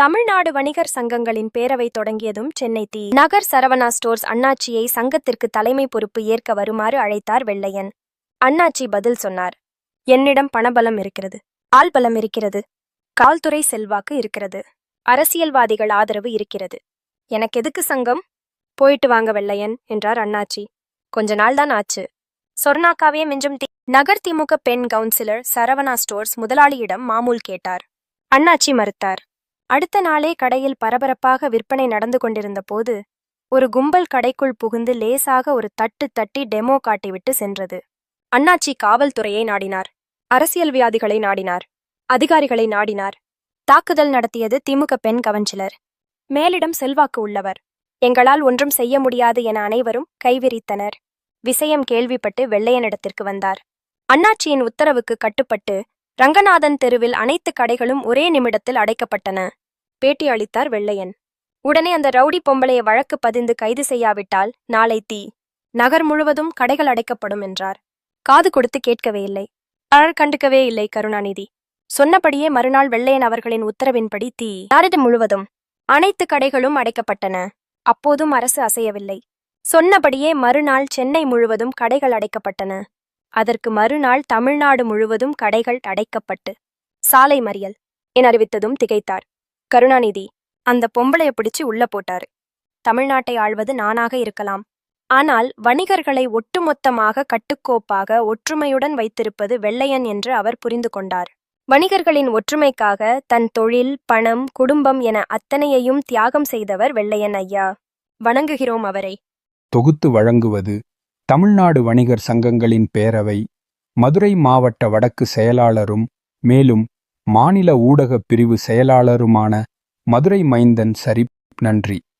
தமிழ்நாடு வணிகர் சங்கங்களின் பேரவை தொடங்கியதும் சென்னை தி. நகர் சரவணா ஸ்டோர்ஸ் அண்ணாச்சியை சங்கத்திற்கு தலைமை பொறுப்பு ஏற்க வருமாறு அழைத்தார் வெள்ளையன். அண்ணாச்சி பதில் சொன்னார். என்னிடம் பணபலம் இருக்கிறது. ஆள்பலம் இருக்கிறது. கால்துறை செல்வாக்கு இருக்கிறது. அரசியல்வாதிகள் ஆதரவு இருக்கிறது. எனக்கு எதுக்கு சங்கம்? போயிட்டு வாங்க வெள்ளையன் என்றார் அண்ணாச்சி. கொஞ்ச நாள் தான் ஆச்சு. சொர்ணாக்காவே மிஞ்சும் தி நகர் திமுக பெண் கவுன்சிலர் சரவணா ஸ்டோர்ஸ் முதலாளியிடம் மாமூல் கேட்டார். அண்ணாச்சி மறுத்தார். அடுத்த நாளே கடையில் பரபரப்பாக விற்பனை நடந்து கொண்டிருந்த போது ஒரு கும்பல் கடைக்குள் புகுந்து லேசாக ஒரு தட்டு தட்டி டெமோ காட்டிவிட்டு சென்றது. அண்ணாச்சி காவல்துறையை நாடினார். அரசியல்வியாதிகளை நாடினார். அதிகாரிகளை நாடினார். தாக்குதல் நடத்தியது திமுக பெண் கவன்சிலர் மேலிடம் செல்வாக்கு உள்ளவர். எங்களால் ஒன்றும் செய்ய முடியாது என அனைவரும் கைவிரித்தனர். விஷயம் கேள்விப்பட்டு வெள்ளையனிடத்திற்கு வந்தார். அண்ணாச்சியின் உத்தரவுக்கு கட்டுப்பட்டு ரங்கநாதன் தெருவில் அனைத்து கடைகளும் ஒரே நிமிடத்தில் அடைக்கப்பட்டன. பேட்டி அளித்தார் வெள்ளையன். உடனே அந்த ரவுடி பொம்பளையை வழக்கு பதிந்து கைது செய்யாவிட்டால் நாளை தீ. நகர் முழுவதும் கடைகள் அடைக்கப்படும் என்றார். காது கொடுத்து கேட்கவே இல்லை. அழல் கண்டுக்கவே இல்லை கருணாநிதி. சொன்னபடியே மறுநாள் வெள்ளையன் அவர்களின் உத்தரவின்படி தீ. நாரிடம் முழுவதும் அனைத்து கடைகளும் அடைக்கப்பட்டன. அப்போதும் அரசு அசையவில்லை. சொன்னபடியே மறுநாள் சென்னை முழுவதும் கடைகள் அடைக்கப்பட்டன. அதற்கு மறுநாள் தமிழ்நாடு முழுவதும் கடைகள் அடைக்கப்பட்டு சாலை மறியல் என அறிவித்ததும் திகைத்தார். கருணாநிதி அந்த பொம்பளைய பிடிச்சு உள்ள போட்டாரு. தமிழ்நாட்டை ஆள்வது நானாக இருக்கலாம். ஆனால் வணிகர்களை ஒட்டுமொத்தமாக கட்டுக்கோப்பாக ஒற்றுமையுடன் வைத்திருப்பது வெள்ளையன் என்று அவர் புரிந்து கொண்டார். வணிகர்களின் ஒற்றுமைக்காக தன் தொழில் பணம் குடும்பம் என அத்தனையையும் தியாகம் செய்தவர் வெள்ளையன் ஐயா. வணங்குகிறோம் அவரை. தொகுத்து வழங்குவது தமிழ்நாடு வணிகர் சங்கங்களின் பேரவை மதுரை மாவட்ட வடக்கு செயலாளரும் மேலும் மாநில ஊடகப் பிரிவு செயலாளருமான மதுரை மைந்தன் சரிப் நன்றி.